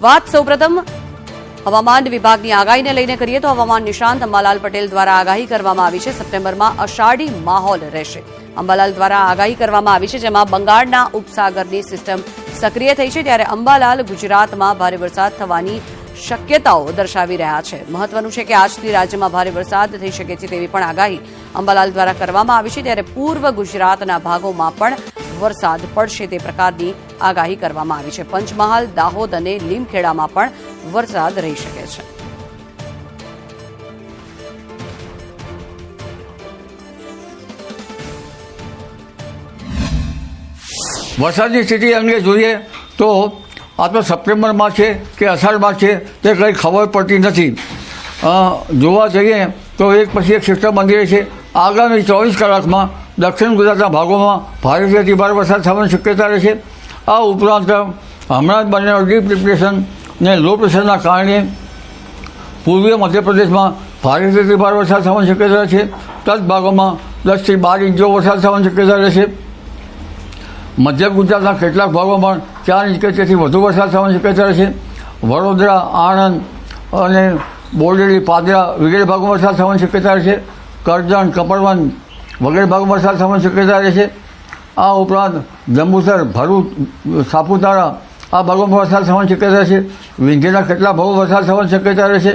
વાત સૌપ્રથમ હવામાન વિભાગની આગાહીને લઈને કરીએ તો હવામાન નિષ્ણાંત અંબાલાલ પટેલ દ્વારા આગાહી કરવામાં આવી છે. સપ્ટેમ્બરમાં અષાઢી માહોલ રહેશે. અંબાલાલ દ્વારા આગાહી કરવામાં આવી છે જેમાં બંગાળના ઉપસાગરની સિસ્ટમ સક્રિય થઈ છે ત્યારે અંબાલાલ ગુજરાતમાં ભારે વરસાદ થવાની શક્યતાઓ દર્શાવી રહ્યા છે. મહત્વનું છે કે આજથી રાજ્યમાં ભારે વરસાદ થઈ શકે છે તેવી પણ આગાહી અંબાલાલ દ્વારા કરવામાં આવી છે. ત્યારે પૂર્વ ગુજરાતના ભાગોમાં પણ વરસાદ પડશે તે પ્રકારની આગાહી કરવામાં આવી છે. પંચમહાલ, દાહોદ અને લીમખેડામાં પણ વરસાદ રહી શકે છે. વરસાદની સ્થિતિ અંગે જોઈએ તો આ તો સપ્ટેમ્બરમાં છે કે અષાઢમાં છે તે કંઈ ખબર પડતી નથી. જોવા જઈએ તો એક પછી એક સિસ્ટમ બંધી રહી છે. આગામી ચોવીસ કલાકમાં દક્ષિણ ગુજરાતના ભાગોમાં ભારેથી ભારે વરસાદ થવાની શક્યતા રહેશે. આ ઉપરાંત હમણાં જ બનેલો ડીપ ડિપ્રેશન ને લો પ્રેશરના કારણે પૂર્વીય મધ્યપ્રદેશમાં ભારેથી ભારે વરસાદ થવાની શક્યતા છે તજ ભાગોમાં દસથી બાર ઇંચ જેવો વરસાદ થવાની શક્યતા રહેશે. મધ્ય ગુજરાતના કેટલાક ભાગોમાં ચાર ઇંચ કે તેથી વધુ વરસાદ થવાની શક્યતા રહેશે. વડોદરા, આણંદ અને બોરડેલી પાદરા વગેરે ભાગોમાં વરસાદ થવાની શક્યતા રહેશે. કરજણ કપડવન વગેરે ભાગમાં વરસાદ થવાની શક્યતા રહેશે આ ઉપરાંત જંબુસર, ભરૂચ, સાપુતારા આ ભાગોમાં વરસાદ થવાની શક્યતા રહેશે વિંધ્યના કેટલા ભાગો વરસાદ થવાની શક્યતા રહેશે